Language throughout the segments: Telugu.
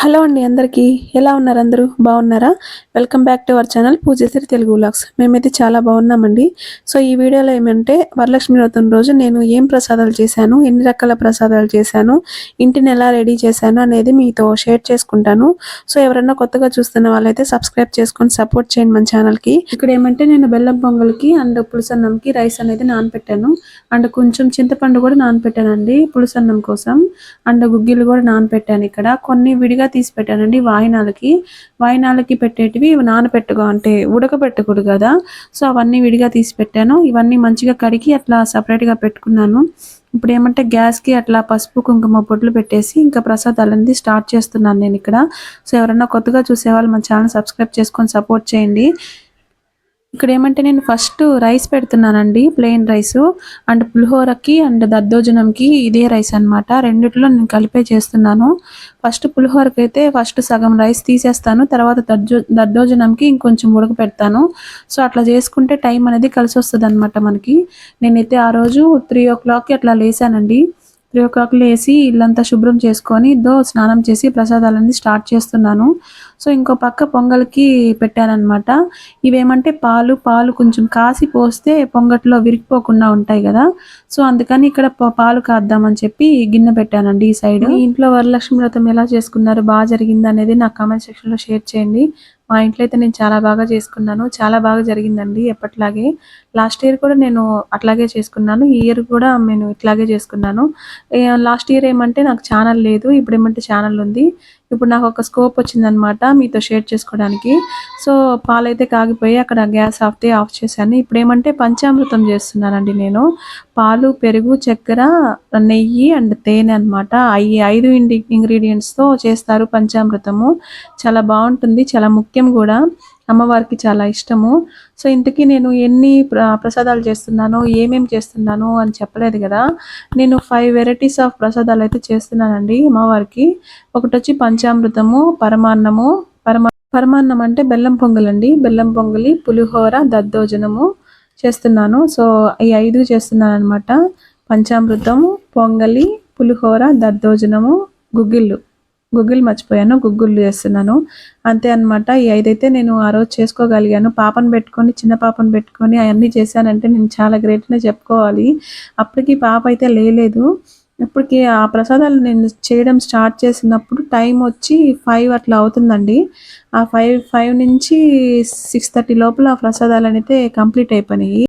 హలో అండి అందరికీ. ఎలా ఉన్నారు అందరూ? బాగున్నారా? Welcome back to our channel Poojashree Telugu vlogs. మేమైతే చాలా బాగున్నామండి. సో ఈ వీడియోలో ఏమంటే వరలక్ష్మి వ్రతం రోజు నేను ఏం ప్రసాదాలు చేశాను ఎన్ని రకాల ప్రసాదాలు చేశాను ఇంటిని ఎలా రెడీ చేశాను అనేది మీతో షేర్ చేసుకుంటాను. సో ఎవరన్నా కొత్తగా చూస్తున్న వాళ్ళైతే సబ్స్క్రైబ్ చేసుకొని సపోర్ట్ చేయండి మన ఛానల్కి. ఇక్కడ ఏమంటే నేను బెల్లం పొంగల్కి అండ్ పులుసన్నంకి రైస్ అనేది నానపెట్టాను. అండ్ కొంచెం చింతపండు కూడా నానపెట్టానండి పులుసన్నం కోసం. అండ్ గుగ్గిలు కూడా నానపెట్టాను ఇక్కడ. కొన్ని విడిగా తీసి పెట్టానండి వాయినాలకి. వాయినాలకి పెట్టేటివి నానపెట్టుకో అంటే ఉడకబెట్టకూడదు కదా. సో అవన్నీ విడిగా తీసి పెట్టాను. ఇవన్నీ మంచిగా కడిగి అట్లా సపరేట్గా పెట్టుకున్నాను. ఇప్పుడు ఏమంటే గ్యాస్కి అట్లా పసుపు కుంకుమ పొట్లు పెట్టేసి ఇంకా ప్రసాదాలు అనేది స్టార్ట్ చేస్తున్నాను నేను ఇక్కడ. సో ఎవరన్నా కొత్తగా చూసేవాళ్ళు మన ఛానల్ సబ్స్క్రైబ్ చేసుకొని సపోర్ట్ చేయండి. ఇక్కడ ఏమంటే నేను ఫస్ట్ రైస్ పెడుతున్నానండి ప్లెయిన్ రైస్. అండ్ పులిహోరకి అండ్ దద్దోజనంకి ఇదే రైస్ అన్నమాట. రెండిట్లో నేను కలిపే చేస్తున్నాను. ఫస్ట్ పులిహోరకి అయితే ఫస్ట్ సగం రైస్ తీసేస్తాను. తర్వాత దద్దో దద్దోజనంకి ఇంకొంచెం ఉడకపెడతాను సో అట్లా చేసుకుంటే టైం అనేది కలిసి వస్తుంది అనమాట మనకి. నేనైతే ఆ రోజు త్రీ ఓ క్లాక్కి అట్లా లేసానండి. త్రీ వేసి ఇల్లంతా శుభ్రం చేసుకొని దో స్నానం చేసి ప్రసాదాలన్నీ స్టార్ట్ చేస్తున్నాను. సో ఇంకో పక్క పొంగల్కి పెట్టానమాట ఇవేమంటే పాలు పాలు కొంచెం కాసి పోస్తే పొంగట్లో విరిగిపోకుండా ఉంటాయి కదా. సో అందుకని ఇక్కడ పాలు కాద్దామని చెప్పి గిన్నె పెట్టానండి ఈ సైడ్. ఇంట్లో వరలక్ష్మి వ్రతం ఎలా చేసుకున్నారు? బాగా జరిగింది అనేది నా కామెంట్ సెక్షన్లో షేర్ చేయండి. మా ఇంట్లో అయితే నేను చాలా బాగా చేసుకున్నాను. చాలా బాగా జరిగిందండి ఎప్పట్లాగే. లాస్ట్ ఇయర్ కూడా నేను అట్లాగే చేసుకున్నాను. ఈ ఇయర్ కూడా నేను ఇట్లాగే చేసుకున్నాను. లాస్ట్ ఇయర్ ఏమంటే నాకు ఛానల్ లేదు. ఇప్పుడు ఏమంటే ఛానల్ ఉంది. ఇప్పుడు నాకు ఒక స్కోప్ వచ్చిందనమాట మీతో షేర్ చేసుకోవడానికి. సో పాలైతే కాగిపోయి అక్కడ గ్యాస్ ఆఫ్తే ఆఫ్ చేశాను. ఇప్పుడు ఏమంటే పంచామృతం చేస్తున్నానండి నేను. పాలు పెరుగు చక్కెర నెయ్యి అండ్ తేనె అనమాట ఈ ఐదు ఇండి ఇంగ్రీడియంట్స్తో చేస్తారు పంచామృతము. చాలా బాగుంటుంది. చాలా ముఖ్యం కూడా అమ్మవారికి చాలా ఇష్టము. సో ఇంతకీ నేను ఎన్ని ప్రసాదాలు చేస్తున్నాను ఏమేమి చేస్తున్నాను అని చెప్పలేదు కదా. నేను ఫైవ్ వెరైటీస్ ఆఫ్ ప్రసాదాలు అయితే చేస్తున్నానండి అమ్మవారికి. ఒకటి వచ్చి పంచామృతము పరమాన్నము పరమా పరమాన్నం అంటే బెల్లం పొంగలండి. బెల్లం పొంగలి పులిహోర దద్దోజనము చేస్తున్నాను. సో ఈ ఐదు చేస్తున్నాను అనమాట పంచామృతము పొంగలి పులిహోర దద్దోజనము గుగ్గిళ్ళు. గుగ్గులు మర్చిపోయాను గుగ్గులు చేస్తున్నాను. అంతే అనమాట ఈ ఐదైతే నేను ఆ రోజు చేసుకోగలిగాను. పాపను పెట్టుకొని చిన్న పాపను పెట్టుకొని అవన్నీ చేశానంటే నేను చాలా గ్రేట్ అనే చెప్పుకోవాలి. అప్పటికి పాప అయితే లేలేదు. ఇప్పటికి ఆ ప్రసాదాలు నేను చేయడం స్టార్ట్ చేసినప్పుడు టైం వచ్చి ఫైవ్ అట్లా అవుతుందండి. ఆ ఫైవ్ ఫైవ్ నుంచి సిక్స్ థర్టీ లోపల ఆ ప్రసాదాలు అయితే కంప్లీట్ అయిపోయినాయి.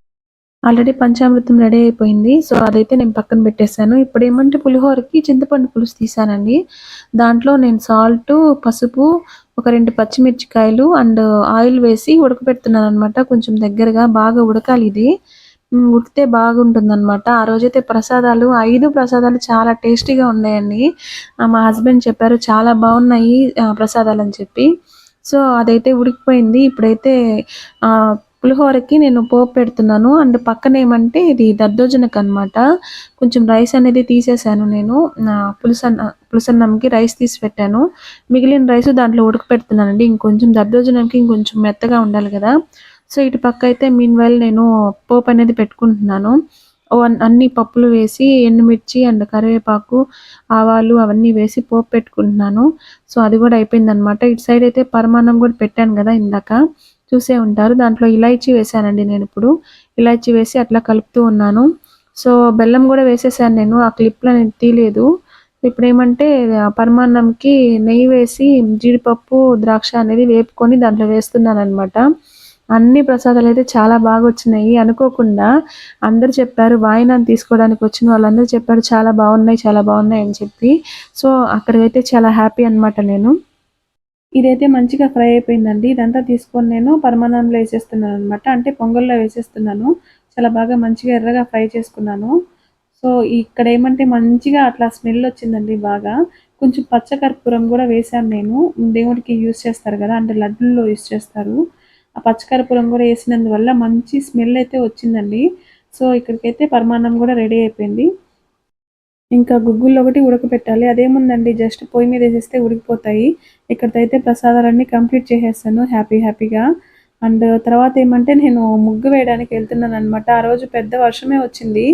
ఆల్రెడీ పంచామృతం రెడీ అయిపోయింది. సో అదైతే నేను పక్కన పెట్టేశాను. ఇప్పుడు ఏమంటే పులిహోరకి చింతపండు పులుసు తీసానండి దాంట్లో నేను సాల్ట్ పసుపు ఒక రెండు పచ్చిమిర్చికాయలు అండ్ ఆయిల్ వేసి ఉడకబెడుతున్నాను అనమాట కొంచెం దగ్గరగా బాగా ఉడకాలి ఇది. ఉడితే ఉడికితే బాగుంటుంది అనమాట ఆ రోజైతే ప్రసాదాలు ఐదు ప్రసాదాలు చాలా టేస్టీగా ఉన్నాయండి. మా హస్బెండ్ చెప్పారు చాలా బాగున్నాయి ప్రసాదాలు అని చెప్పి. సో అదైతే ఉడికిపోయింది. ఇప్పుడైతే పులిహోరకి నేను పోపు పెడుతున్నాను. అండ్ పక్కన ఏమంటే ఇది దద్దోజనకు అనమాట కొంచెం రైస్ అనేది తీసేసాను నేను. పులుసన్న పులుసన్నంకి రైస్ తీసి పెట్టాను. మిగిలిన రైస్ దాంట్లో ఉడకపెడుతున్నానండి ఇంకొంచెం దద్దోజనంకి ఇంకొంచెం మెత్తగా ఉండాలి కదా. సో ఇటు పక్క అయితే మీన్ వైల్ నేను పోపు అనేది పెట్టుకుంటున్నాను. అన్ని పప్పులు వేసి ఎండుమిర్చి అండ్ కరివేపాకు ఆవాలు అవన్నీ వేసి పోపు పెట్టుకుంటున్నాను. సో అది కూడా అయిపోయింది అనమాట ఇటు సైడ్ అయితే పరమాన్నం కూడా పెట్టాను కదా ఇందాక. చూసే ఉంటారు. దాంట్లో ఇలాచీ వేసానండి నేను ఇప్పుడు. ఇలాచీ వేసి అట్లా కలుపుతూ ఉన్నాను. సో బెల్లం కూడా వేసేసాను నేను. ఆ క్లిప్లో నేను తీయలేదు. ఇప్పుడు ఏమంటే పరమాన్నంకి నెయ్యి వేసి జీడిపప్పు ద్రాక్ష అనేది వేపుకొని దాంట్లో వేస్తున్నాను అనమాట అన్ని ప్రసాదాలు అయితే చాలా బాగా వచ్చినాయి. అనుకోకుండా అందరు చెప్పారు వాయినాన్ని తీసుకోవడానికి వచ్చిన వాళ్ళందరూ చెప్పారు చాలా బాగున్నాయి చాలా బాగున్నాయి అని చెప్పి. సో అక్కడికైతే చాలా హ్యాపీ అన్నమాట నేను. ఇదైతే మంచిగా ఫ్రై అయిపోయిందండి. ఇదంతా తీసుకొని నేను పరమాన్నంలో వేసేస్తున్నాను అనమాట అంటే పొంగల్లో వేసేస్తున్నాను. చాలా బాగా మంచిగా ఎర్రగా ఫ్రై చేసుకున్నాను. సో ఇక్కడ ఏమంటే మంచిగా అట్లా స్మెల్ వచ్చిందండి బాగా. కొంచెం పచ్చకర్పూరం కూడా వేశాను నేను. దేవుడికి యూస్ చేస్తారు కదా అంటే లడ్డుల్లో యూస్ చేస్తారు. ఆ పచ్చకర్పూరం కూడా వేసినందువల్ల మంచి స్మెల్ అయితే వచ్చిందండి. సో ఇక్కడికైతే పరమాన్నం కూడా రెడీ అయిపోయింది. ఇంకా గుగ్గుల్లో ఒకటి ఉడకపెట్టాలి. అదేముందండి? జస్ట్ పొయ్యి మీద వేసేస్తే ఉడికిపోతాయి. ఇక్కడైతే ప్రసాదాలన్నీ కంప్లీట్ చేసేస్తాను హ్యాపీ హ్యాపీగా. అండ్ తర్వాత ఏమంటే నేను ముగ్గు వేయడానికి వెళ్తున్నాను అనమాట ఆ రోజు పెద్ద వర్షమే వచ్చింది.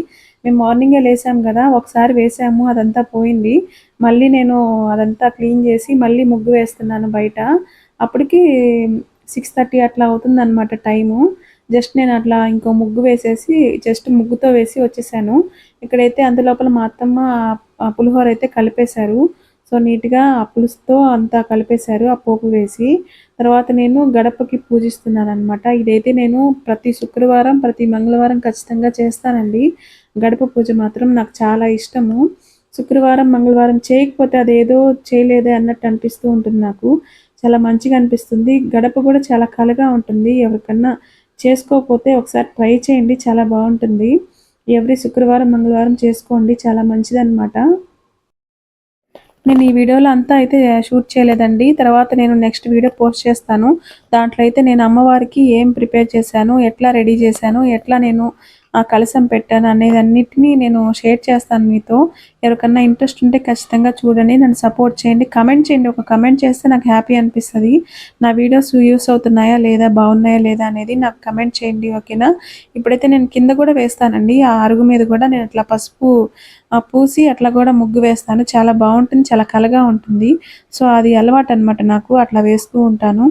మేము మార్నింగే లేసాం కదా ఒకసారి వేసాము అదంతా పోయింది. మళ్ళీ నేను అదంతా క్లీన్ చేసి మళ్ళీ ముగ్గు వేస్తున్నాను బయట. అప్పటికి సిక్స్ థర్టీ అట్లా అవుతుందన్నమాట టైము. జస్ట్ నేను అట్లా ఇంకో ముగ్గు వేసేసి జస్ట్ ముగ్గుతో వేసి వచ్చేసాను. ఇక్కడైతే అందులోపల మా అత్తమ్మ పులిహోర అయితే కలిపేశారు. సో నీట్గా ఆ పులుసుతో అంతా కలిపేశారు ఆ పోపు వేసి. తర్వాత నేను గడపకి పూజిస్తున్నాను అనమాట ఇదైతే నేను ప్రతి శుక్రవారం ప్రతి మంగళవారం ఖచ్చితంగా చేస్తానండి. గడప పూజ మాత్రం నాకు చాలా ఇష్టము. శుక్రవారం మంగళవారం చేయకపోతే అదేదో చేయలేదే అన్నట్టు అనిపిస్తూ ఉంటుంది నాకు. చాలా మంచిగా అనిపిస్తుంది. గడప కూడా చాలా కలగా ఉంటుంది. ఎవరికన్నా చేసుకోకపోతే ఒకసారి ట్రై చేయండి చాలా బాగుంటుంది. ఎవ్రీ శుక్రవారం మంగళవారం చేసుకోండి చాలా మంచిది అనమాట నేను ఈ వీడియోలో అంతా అయితే షూట్ చేయలేదండి. తర్వాత నేను నెక్స్ట్ వీడియో పోస్ట్ చేస్తాను. దాంట్లో అయితే నేను అమ్మవారికి ఏం ప్రిపేర్ చేశాను ఎట్లా రెడీ చేశాను ఎట్లా నేను ఆ కలసం పెట్టాను అనేది అన్నిటినీ నేను షేర్ చేస్తాను మీతో. ఎవరికన్నా ఇంట్రెస్ట్ ఉంటే ఖచ్చితంగా చూడండి నన్ను సపోర్ట్ చేయండి కమెంట్ చేయండి. ఒక కమెంట్ చేస్తే నాకు హ్యాపీ అనిపిస్తుంది. నా వీడియోస్ యూస్ అవుతున్నాయా లేదా బాగున్నాయా లేదా అనేది నాకు కమెంట్ చేయండి ఓకేనా? ఇప్పుడైతే నేను కింద కూడా వేస్తానండి. ఆ అరుగు మీద కూడా నేను అట్లా పసుపు పూసి అట్లా కూడా ముగ్గు వేస్తాను. చాలా బాగుంటుంది చాలా కలగా ఉంటుంది. సో అది అలవాటు అనమాట నాకు అట్లా వేస్తూ ఉంటాను.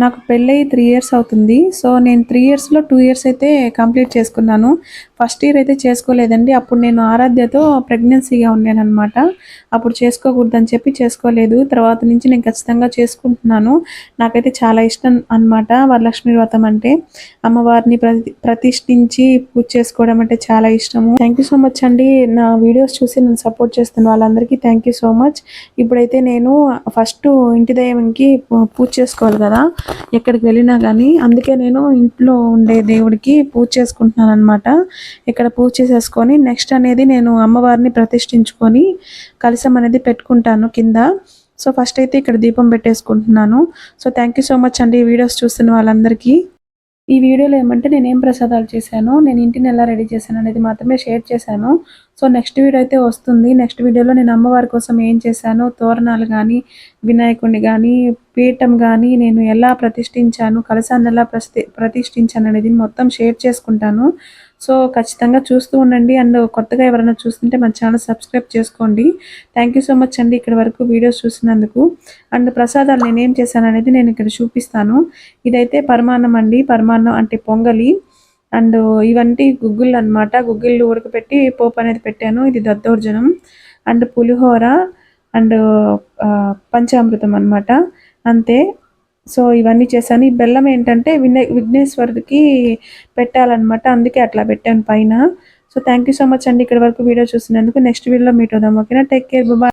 నాకు పెళ్ళయి త్రీ ఇయర్స్ అవుతుంది. సో నేను త్రీ ఇయర్స్లో టూ ఇయర్స్ అయితే కంప్లీట్ చేసుకున్నాను. ఫస్ట్ ఇయర్ అయితే చేసుకోలేదండి. అప్పుడు నేను ఆరాధ్యతో ప్రెగ్నెన్సీగా ఉన్నానమాట అప్పుడు చేసుకోకూడదని చెప్పి చేసుకోలేదు. తర్వాత నుంచి నేను ఖచ్చితంగా చేసుకుంటున్నాను. నాకైతే చాలా ఇష్టం అనమాట వరలక్ష్మి వ్రతం అంటే. అమ్మవారిని ప్రతి ప్రతిష్ఠించి పూజ చేసుకోవడం అంటే చాలా ఇష్టము. థ్యాంక్ యూ సో మచ్ అండి. నా వీడియోస్ చూసి నన్ను సపోర్ట్ చేస్తున్న వాళ్ళందరికీ థ్యాంక్ యూ సో మచ్ ఇప్పుడైతే నేను ఫస్ట్ ఇంటి దైవంకి పూజ చేసుకోవాలి కదా. ఎక్కడికి వెళ్ళినా కానీ అందుకే నేను ఇంట్లో ఉండే దేవుడికి పూజ చేసుకుంటున్నాను అనమాట ఇక్కడ పూజ చేసేసుకొని నెక్స్ట్ అనేది నేను అమ్మవారిని ప్రతిష్ఠించుకొని కలసం అనేది పెట్టుకుంటాను కింద. సో ఫస్ట్ అయితే ఇక్కడ దీపం పెట్టేసుకుంటున్నాను. So thank you so much అండి వీడియోస్ చూస్తున్న వాళ్ళందరికీ. ఈ వీడియోలో ఏమంటే నేనేం ప్రసాదాలు చేశాను నేను ఇంటిని ఎలా రెడీ చేశాను అనేది మాత్రమే షేర్ చేశాను. సో నెక్స్ట్ వీడియో అయితే వస్తుంది. నెక్స్ట్ వీడియోలో నేను అమ్మవారి కోసం ఏం చేశాను తోరణాలు కానీ వినాయకుడిని కానీ పీఠం కానీ నేను ఎలా ప్రతిష్ఠించాను కలసాన్ని ఎలా ప్రతిష్ఠించాను అనేది మొత్తం షేర్ చేసుకుంటాను. సో ఖచ్చితంగా చూస్తూ ఉండండి. అండ్ కొత్తగా ఎవరైనా చూస్తుంటే మన ఛానల్ సబ్స్క్రైబ్ చేసుకోండి. థ్యాంక్ యూ సో మచ్ అండి ఇక్కడ వరకు వీడియోస్ చూసినందుకు. అండ్ ప్రసాదాలు నేనేం చేశాను అనేది నేను ఇక్కడ చూపిస్తాను. ఇదైతే పరమాన్నం అండి. పరమాన్నం అంటే పొంగలి. అండ్ ఇవంటి గుగ్గులు అనమాట గుగ్గిళ్ళు ఉడకపెట్టి పోపు అనేది పెట్టాను. ఇది దద్దోర్జనం అండ్ పులిహోర. అండ్ పంచామృతం అనమాట అంతే. సో ఇవన్నీ చేశాను. ఈ బెల్లం ఏంటంటే విఘ్నే విఘ్నేశ్వరుడికి పెట్టాలన్నమాట. అందుకే అట్లా పెట్టాను పైన. So thank you so much అండి ఇక్కడ వరకు వీడియో చూసినందుకు. నెక్స్ట్ వీడియోలో మీట్ అవుదాం. ఓకేనా? Take care. బాయ్.